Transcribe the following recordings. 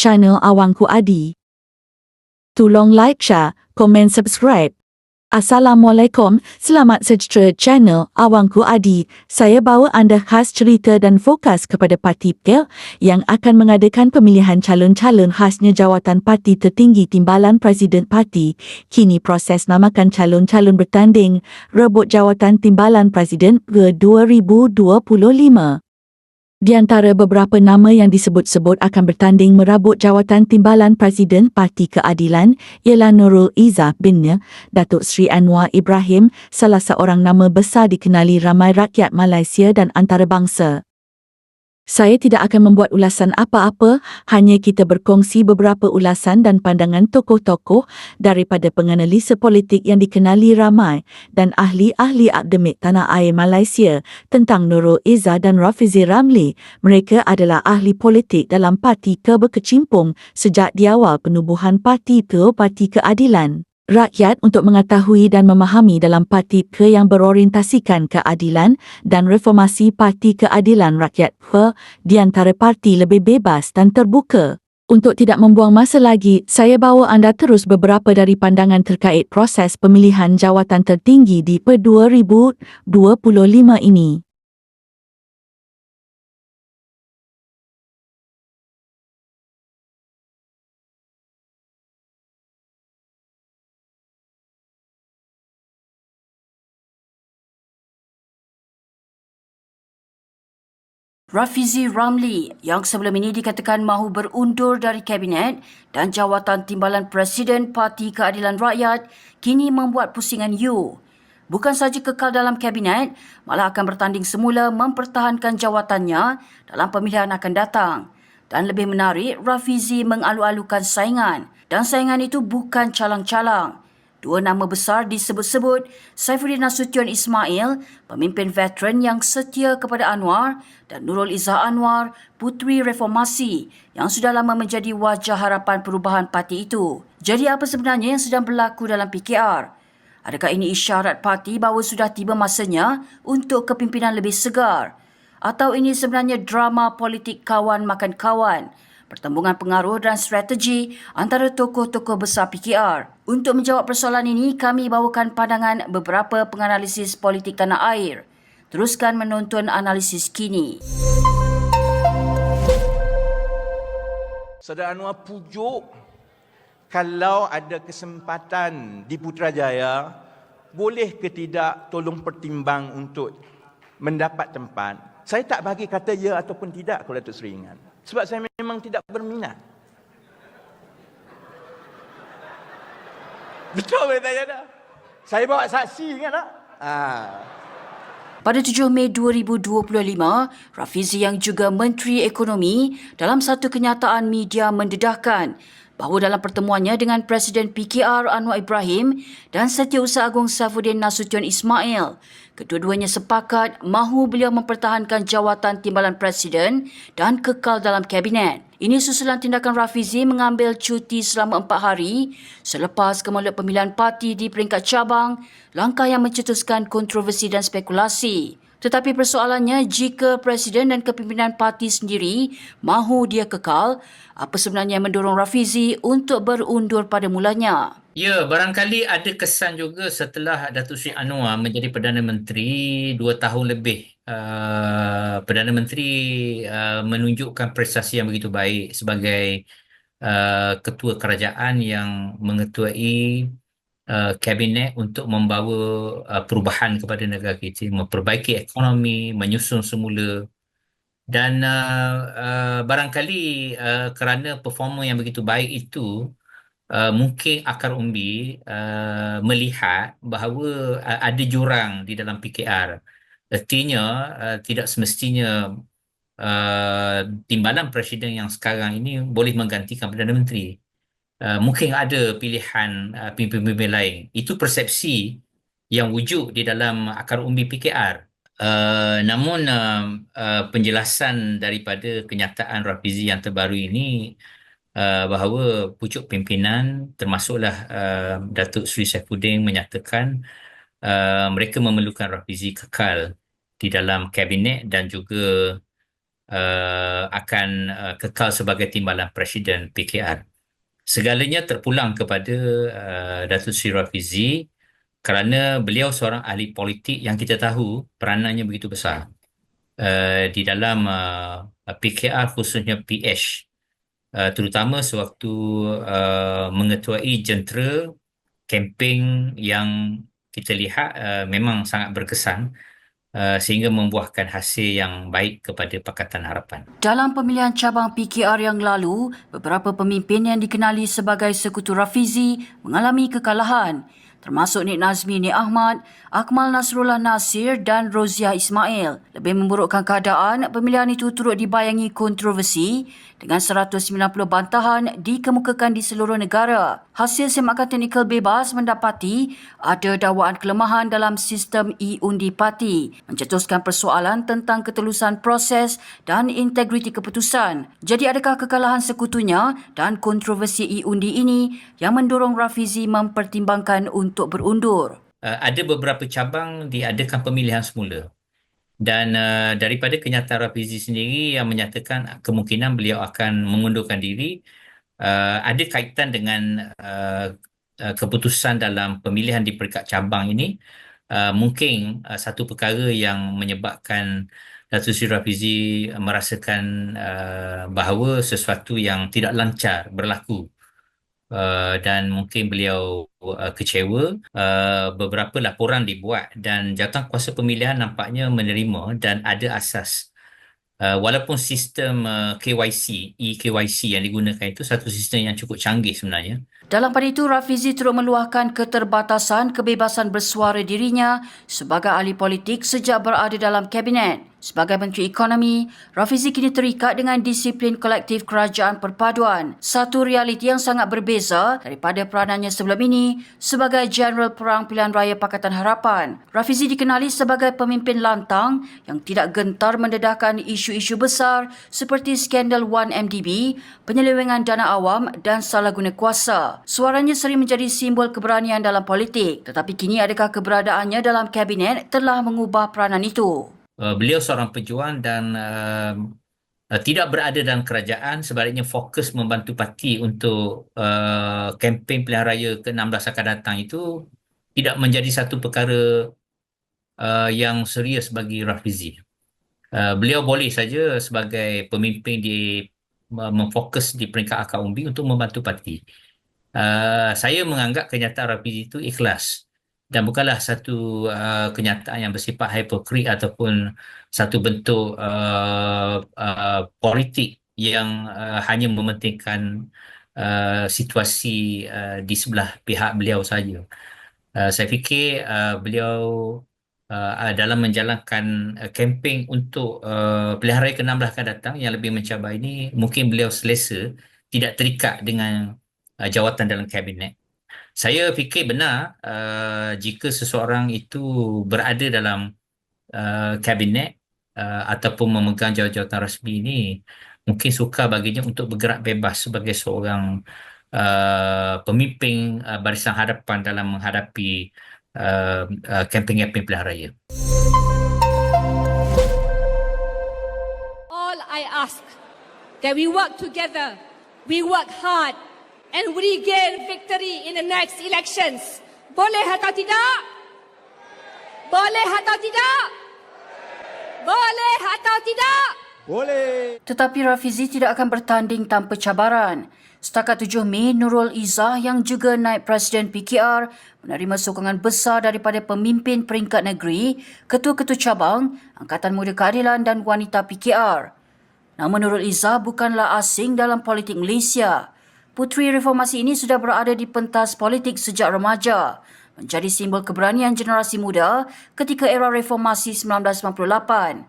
channel Awangku Adi. Tolong like, share, komen, subscribe. Assalamualaikum, selamat sejahtera channel Awangku Adi. Saya bawa anda khas cerita dan fokus kepada Parti PKL yang akan mengadakan pemilihan calon-calon khasnya jawatan parti tertinggi timbalan Presiden Parti. Kini proses namakan calon-calon bertanding rebut jawatan timbalan Presiden ke 2025. Di antara beberapa nama yang disebut-sebut akan bertanding merabut jawatan timbalan Presiden Parti Keadilan ialah Nurul Izzah binnya Datuk Seri Anwar Ibrahim, salah seorang nama besar dikenali ramai rakyat Malaysia dan antarabangsa. Saya tidak akan membuat ulasan apa-apa, hanya kita berkongsi beberapa ulasan dan pandangan tokoh-tokoh daripada penganalisa politik yang dikenali ramai dan ahli-ahli akademik tanah air Malaysia tentang Nurul Izzah dan Rafizi Ramli. Mereka adalah ahli politik dalam parti keberkecimpung sejak di awal penubuhan parti ke Parti Keadilan rakyat untuk mengetahui dan memahami dalam parti ke yang berorientasikan keadilan dan reformasi Parti Keadilan Rakyat ke di antara parti lebih bebas dan terbuka. Untuk tidak membuang masa lagi, saya bawa anda terus beberapa dari pandangan terkait proses pemilihan jawatan tertinggi di PE2025 ini. Rafizi Ramli yang sebelum ini dikatakan mahu berundur dari kabinet dan jawatan timbalan Presiden Parti Keadilan Rakyat kini membuat pusingan you. Bukan saja kekal dalam kabinet, malah akan bertanding semula mempertahankan jawatannya dalam pemilihan akan datang. Dan lebih menarik, Rafizi mengalu-alukan saingan dan saingan itu bukan calang-calang. Dua nama besar disebut-sebut Saifuddin Nasution Ismail, pemimpin veteran yang setia kepada Anwar dan Nurul Izzah Anwar, puteri reformasi yang sudah lama menjadi wajah harapan perubahan parti itu. Jadi apa sebenarnya yang sedang berlaku dalam PKR? Adakah ini isyarat parti bahawa sudah tiba masanya untuk kepimpinan lebih segar? Atau ini sebenarnya drama politik kawan makan kawan? Pertembungan pengaruh dan strategi antara tokoh-tokoh besar PKR. Untuk menjawab persoalan ini, kami bawakan pandangan beberapa penganalisis politik tanah air. Teruskan menonton analisis kini. Saudara Anwar pujuk kalau ada kesempatan di Putrajaya, boleh ke tidak tolong pertimbang untuk mendapat tempat. Saya tak bagi kata ya ataupun tidak kalau Datuk Seri ingat. Sebab saya memang tidak berminat. Betul saya tanya dah. Saya bawa saksi ingat tak? Ha. Pada 7 Mei 2025, Rafizi yang juga Menteri Ekonomi dalam satu kenyataan media mendedahkan bahawa dalam pertemuannya dengan Presiden PKR Anwar Ibrahim dan Setiausaha Agung Saifuddin Nasution Ismail, kedua-duanya sepakat mahu beliau mempertahankan jawatan timbalan Presiden dan kekal dalam Kabinet. Ini susulan tindakan Rafizi mengambil cuti selama empat hari selepas kemuliaan pemilihan parti di peringkat cabang, langkah yang mencetuskan kontroversi dan spekulasi. Tetapi persoalannya jika presiden dan kepimpinan parti sendiri mahu dia kekal, apa sebenarnya yang mendorong Rafizi untuk berundur pada mulanya? Ya, barangkali ada kesan juga setelah Datuk Seri Anwar menjadi Perdana Menteri dua tahun lebih. Uh, Perdana Menteri uh, menunjukkan prestasi yang begitu baik sebagai uh, ketua kerajaan yang mengetuai uh, kabinet untuk membawa uh, perubahan kepada negara kita, memperbaiki ekonomi, menyusun semula dan uh, uh, barangkali uh, kerana performa yang begitu baik itu uh, mungkin akar umbi uh, melihat bahawa uh, ada jurang di dalam PKR. Artinya uh, tidak semestinya uh, timbalan presiden yang sekarang ini boleh menggantikan Perdana Menteri. Uh, mungkin ada pilihan uh, pemimpin-pemimpin lain. Itu persepsi yang wujud di dalam akar umbi PKR. Uh, namun uh, uh, penjelasan daripada kenyataan Rafizi yang terbaru ini uh, bahawa pucuk pimpinan termasuklah uh, Datuk Seri Saifuddin menyatakan uh, mereka memerlukan Rafizi kekal di dalam kabinet dan juga uh, akan uh, kekal sebagai timbalan Presiden PKR. Segalanya terpulang kepada uh, Datuk Seri Rafizi kerana beliau seorang ahli politik yang kita tahu peranannya begitu besar uh, di dalam uh, PKR khususnya PH uh, terutama sewaktu uh, mengetuai jentera kempen yang kita lihat uh, memang sangat berkesan uh, sehingga membuahkan hasil yang baik kepada Pakatan Harapan. Dalam pemilihan cabang PKR yang lalu, beberapa pemimpin yang dikenali sebagai sekutu Rafizi mengalami kekalahan termasuk Nik Nazmi Nik Ahmad, Akmal Nasrullah Nasir dan Rozia Ismail. Lebih memburukkan keadaan, pemilihan itu turut dibayangi kontroversi dengan 190 bantahan dikemukakan di seluruh negara. Hasil semakan teknikal bebas mendapati ada dakwaan kelemahan dalam sistem e-undi parti, mencetuskan persoalan tentang ketulusan proses dan integriti keputusan. Jadi adakah kekalahan sekutunya dan kontroversi e-undi ini yang mendorong Rafizi mempertimbangkan untuk berundur? Uh, ada beberapa cabang diadakan pemilihan semula. Dan uh, daripada kenyataan Rafizi sendiri yang menyatakan kemungkinan beliau akan mengundurkan diri uh, ada kaitan dengan uh, uh, keputusan dalam pemilihan di peringkat cabang ini. Uh, mungkin uh, satu perkara yang menyebabkan Datuk Seri Rafizi merasakan uh, bahawa sesuatu yang tidak lancar berlaku Uh, dan mungkin beliau uh, kecewa uh, beberapa laporan dibuat dan jawatan pemilihan nampaknya menerima dan ada asas uh, walaupun sistem uh, KYC e-KYC yang digunakan itu satu sistem yang cukup canggih sebenarnya dalam pada itu, Rafizi turut meluahkan keterbatasan kebebasan bersuara dirinya sebagai ahli politik sejak berada dalam kabinet. Sebagai Menteri Ekonomi, Rafizi kini terikat dengan disiplin kolektif kerajaan perpaduan. Satu realiti yang sangat berbeza daripada peranannya sebelum ini sebagai Jeneral Perang Pilihan Raya Pakatan Harapan. Rafizi dikenali sebagai pemimpin lantang yang tidak gentar mendedahkan isu-isu besar seperti skandal 1MDB, penyelewengan dana awam dan salah guna kuasa. Suaranya sering menjadi simbol keberanian dalam politik tetapi kini adakah keberadaannya dalam kabinet telah mengubah peranan itu? Uh, beliau seorang pejuang dan uh, uh, tidak berada dalam kerajaan sebaliknya fokus membantu parti untuk uh, kempen pilihan raya ke-16 akan datang itu tidak menjadi satu perkara uh, yang serius bagi Rafizi. Uh, beliau boleh saja sebagai pemimpin di uh, memfokus di peringkat akar umbi untuk membantu parti. Uh, saya menganggap kenyataan Rafizi itu ikhlas dan bukanlah satu uh, kenyataan yang bersifat hipokrit ataupun satu bentuk uh, uh, politik yang uh, hanya mementingkan uh, situasi uh, di sebelah pihak beliau saja. Uh, saya fikir uh, beliau uh, dalam menjalankan uh, kempen untuk uh, pilihan raya ke-16 akan datang yang lebih mencabar ini mungkin beliau selesa tidak terikat dengan uh, jawatan dalam kabinet saya fikir benar uh, jika seseorang itu berada dalam uh, kabinet uh, ataupun memegang jawatan rasmi ini mungkin suka baginya untuk bergerak bebas sebagai seorang uh, pemimpin uh, barisan hadapan dalam menghadapi uh, uh, kempen-kempen pilihan raya. All I ask that we work together, we work hard and we gain victory in the next elections. Boleh atau tidak? Boleh atau tidak? Boleh atau tidak? Boleh. Tetapi Rafizi tidak akan bertanding tanpa cabaran. Setakat 7 Mei, Nurul Izzah yang juga naib Presiden PKR menerima sokongan besar daripada pemimpin peringkat negeri, ketua-ketua cabang, Angkatan Muda Keadilan dan Wanita PKR. Nama Nurul Izzah bukanlah asing dalam politik Malaysia. Puteri reformasi ini sudah berada di pentas politik sejak remaja, menjadi simbol keberanian generasi muda ketika era reformasi 1998.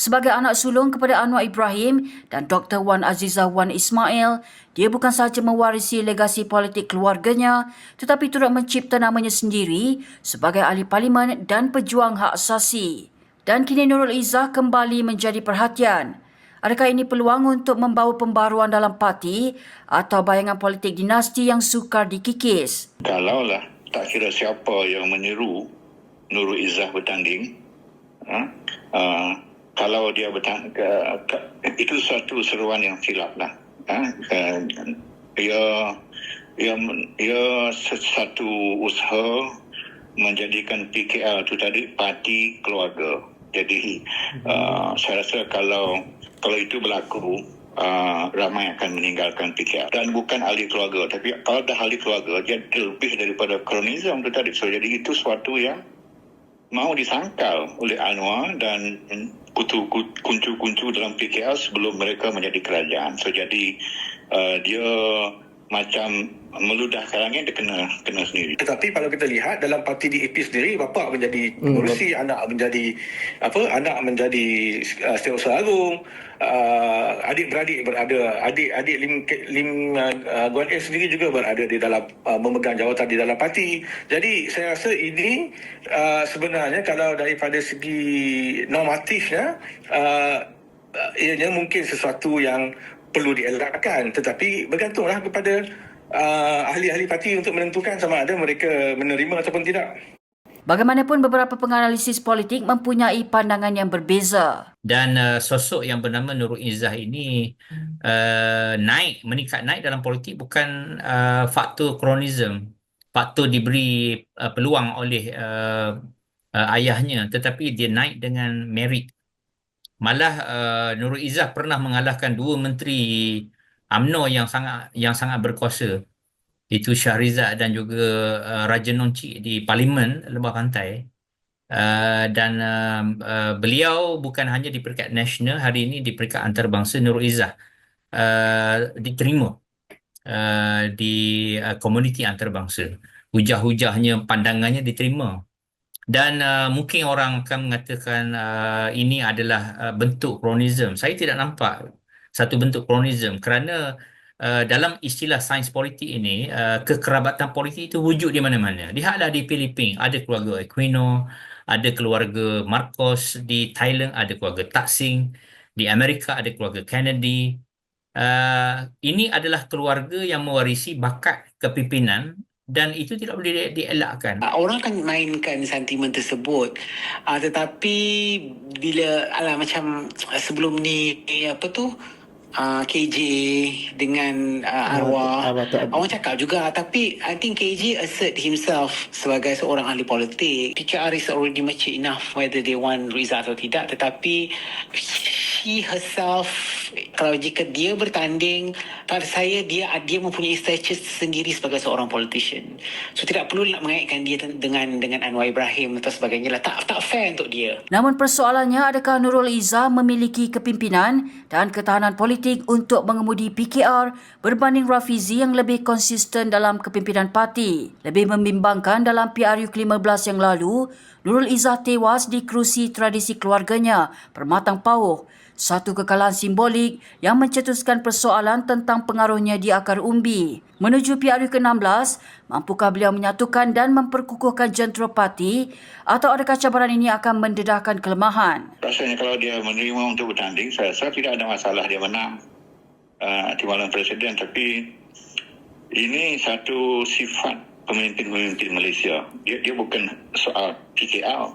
Sebagai anak sulung kepada Anwar Ibrahim dan Dr. Wan Azizah Wan Ismail, dia bukan sahaja mewarisi legasi politik keluarganya tetapi turut mencipta namanya sendiri sebagai ahli parlimen dan pejuang hak asasi. Dan kini Nurul Izzah kembali menjadi perhatian. Adakah ini peluang untuk membawa pembaruan dalam parti atau bayangan politik dinasti yang sukar dikikis? Kalaulah tak kira siapa yang meniru Nurul Izzah bertanding, ha, uh, kalau dia bertang, ke, ke, itu suatu seruan yang silap lah. Ha? Uh, ia, ia, ia satu usaha menjadikan PKR itu tadi parti keluarga. Jadi uh, saya rasa kalau kalau itu berlaku uh, ramai akan meninggalkan PKR dan bukan ahli keluarga tapi kalau dah ahli keluarga dia lebih daripada kronisme itu tadi. So jadi itu suatu yang mau disangkal oleh Anwar dan kuncu-kuncu dalam PKR sebelum mereka menjadi kerajaan. So jadi uh, dia macam meludah kalangan dia kena kena sendiri. Tetapi kalau kita lihat dalam parti DAP sendiri bapa menjadi pengurusi, hmm. anak menjadi apa? Anak menjadi uh, setiausaha agung, uh, adik-beradik berada, adik-adik Lim Lim uh, Guan Es sendiri juga berada di dalam uh, memegang jawatan di dalam parti. Jadi saya rasa ini uh, sebenarnya kalau daripada segi normatifnya uh, ianya mungkin sesuatu yang perlu dielakkan tetapi bergantunglah kepada uh, ahli-ahli parti untuk menentukan sama ada mereka menerima ataupun tidak. Bagaimanapun beberapa penganalisis politik mempunyai pandangan yang berbeza. Dan uh, sosok yang bernama Nurul Izzah ini uh, naik, meningkat naik dalam politik bukan uh, faktor kronisme, faktor diberi uh, peluang oleh uh, uh, ayahnya tetapi dia naik dengan merit malah uh, Nurul Izzah pernah mengalahkan dua menteri UMNO yang sangat yang sangat berkuasa. Itu Syahrizad dan juga uh, Raja Nonci di Parlimen Lembah Pantai. Uh, dan uh, uh, beliau bukan hanya di peringkat nasional hari ini di peringkat antarabangsa Nurul Izzah uh, diterima uh, di uh, komuniti antarabangsa. Hujah-hujahnya pandangannya diterima dan uh, mungkin orang akan mengatakan uh, ini adalah uh, bentuk kronisme. Saya tidak nampak satu bentuk kronisme kerana uh, dalam istilah sains politik ini uh, kekerabatan politik itu wujud di mana-mana. Lihatlah di Filipina ada keluarga Aquino, ada keluarga Marcos di Thailand, ada keluarga Taksing, di Amerika ada keluarga Kennedy. Uh, ini adalah keluarga yang mewarisi bakat kepimpinan dan itu tidak boleh dielakkan. Ah, orang akan mainkan sentimen tersebut. Uh, tetapi bila alah macam sebelum ni apa tu uh, KJ dengan uh, arwah orang cakap juga tapi I think KJ assert himself sebagai seorang ahli politik. PKR is already mature enough whether they want Rizal atau tidak tetapi she herself kalau jika dia bertanding pada saya dia dia mempunyai status sendiri sebagai seorang politician. So tidak perlu nak mengaitkan dia dengan dengan Anwar Ibrahim atau sebagainya lah. Tak tak fair untuk dia. Namun persoalannya adakah Nurul Izzah memiliki kepimpinan dan ketahanan politik untuk mengemudi PKR berbanding Rafizi yang lebih konsisten dalam kepimpinan parti? Lebih membimbangkan dalam PRU ke-15 yang lalu Nurul Izzah tewas di kerusi tradisi keluarganya Permatang Pauh satu kekalahan simbolik yang mencetuskan persoalan tentang pengaruhnya di akar umbi. Menuju PRU ke-16, mampukah beliau menyatukan dan memperkukuhkan jentera parti atau adakah cabaran ini akan mendedahkan kelemahan? Rasanya kalau dia menerima untuk bertanding, saya rasa tidak ada masalah dia menang uh, timbalan presiden. Tapi ini satu sifat pemimpin-pemimpin Malaysia. Dia, dia bukan soal PKR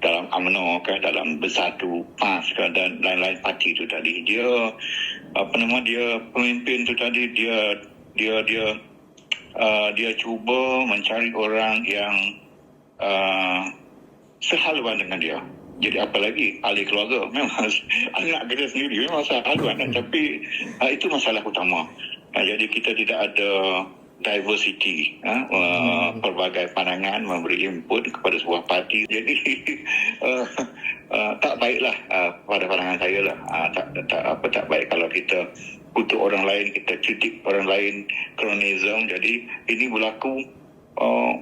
dalam UMNO ke dalam bersatu PAS ke dan lain-lain parti itu tadi. Dia apa nama dia pemimpin itu tadi dia dia dia uh, dia cuba mencari orang yang uh, sehaluan dengan dia. Jadi apa lagi? Ahli keluarga. Memang anak kita sendiri memang sehaluan tapi uh, itu masalah utama. Uh, jadi kita tidak ada diversity uh, hmm. pelbagai pandangan memberi input kepada sebuah parti. Jadi uh, uh, tak baiklah uh, pada pandangan saya lah. Uh, tak, tak apa tak baik kalau kita kutuk orang lain kita kritik orang lain kronisme jadi ini berlaku uh,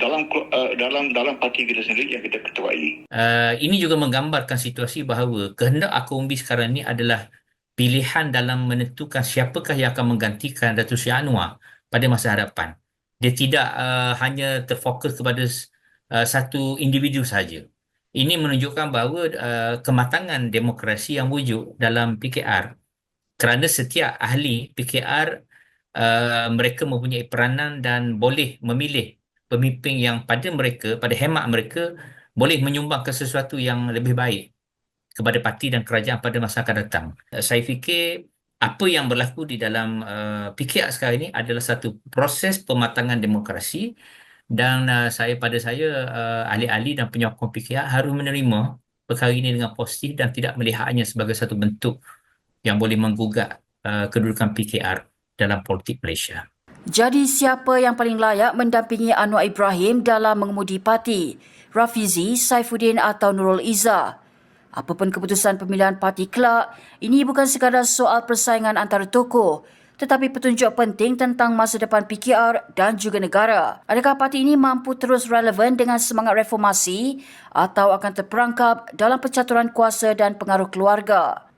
dalam uh, dalam dalam parti kita sendiri yang kita ketuai. Uh, ini juga menggambarkan situasi bahawa kehendak Akombi sekarang ini adalah pilihan dalam menentukan siapakah yang akan menggantikan Datuk Sri Anwar pada masa hadapan. Dia tidak uh, hanya terfokus kepada uh, satu individu saja. Ini menunjukkan bahawa uh, kematangan demokrasi yang wujud dalam PKR kerana setiap ahli PKR uh, mereka mempunyai peranan dan boleh memilih pemimpin yang pada mereka, pada hemat mereka boleh menyumbang ke sesuatu yang lebih baik kepada parti dan kerajaan pada masa akan datang. Uh, Saya fikir apa yang berlaku di dalam uh, PKR sekarang ini adalah satu proses pematangan demokrasi dan uh, saya pada saya uh, ahli-ahli dan penyokong PKR harus menerima perkara ini dengan positif dan tidak melihatnya sebagai satu bentuk yang boleh menggugat uh, kedudukan PKR dalam politik Malaysia. Jadi siapa yang paling layak mendampingi Anwar Ibrahim dalam mengemudi parti? Rafizi, Saifuddin atau Nurul Izzah? Apapun keputusan pemilihan parti kelak, ini bukan sekadar soal persaingan antara tokoh, tetapi petunjuk penting tentang masa depan PKR dan juga negara. Adakah parti ini mampu terus relevan dengan semangat reformasi atau akan terperangkap dalam percaturan kuasa dan pengaruh keluarga?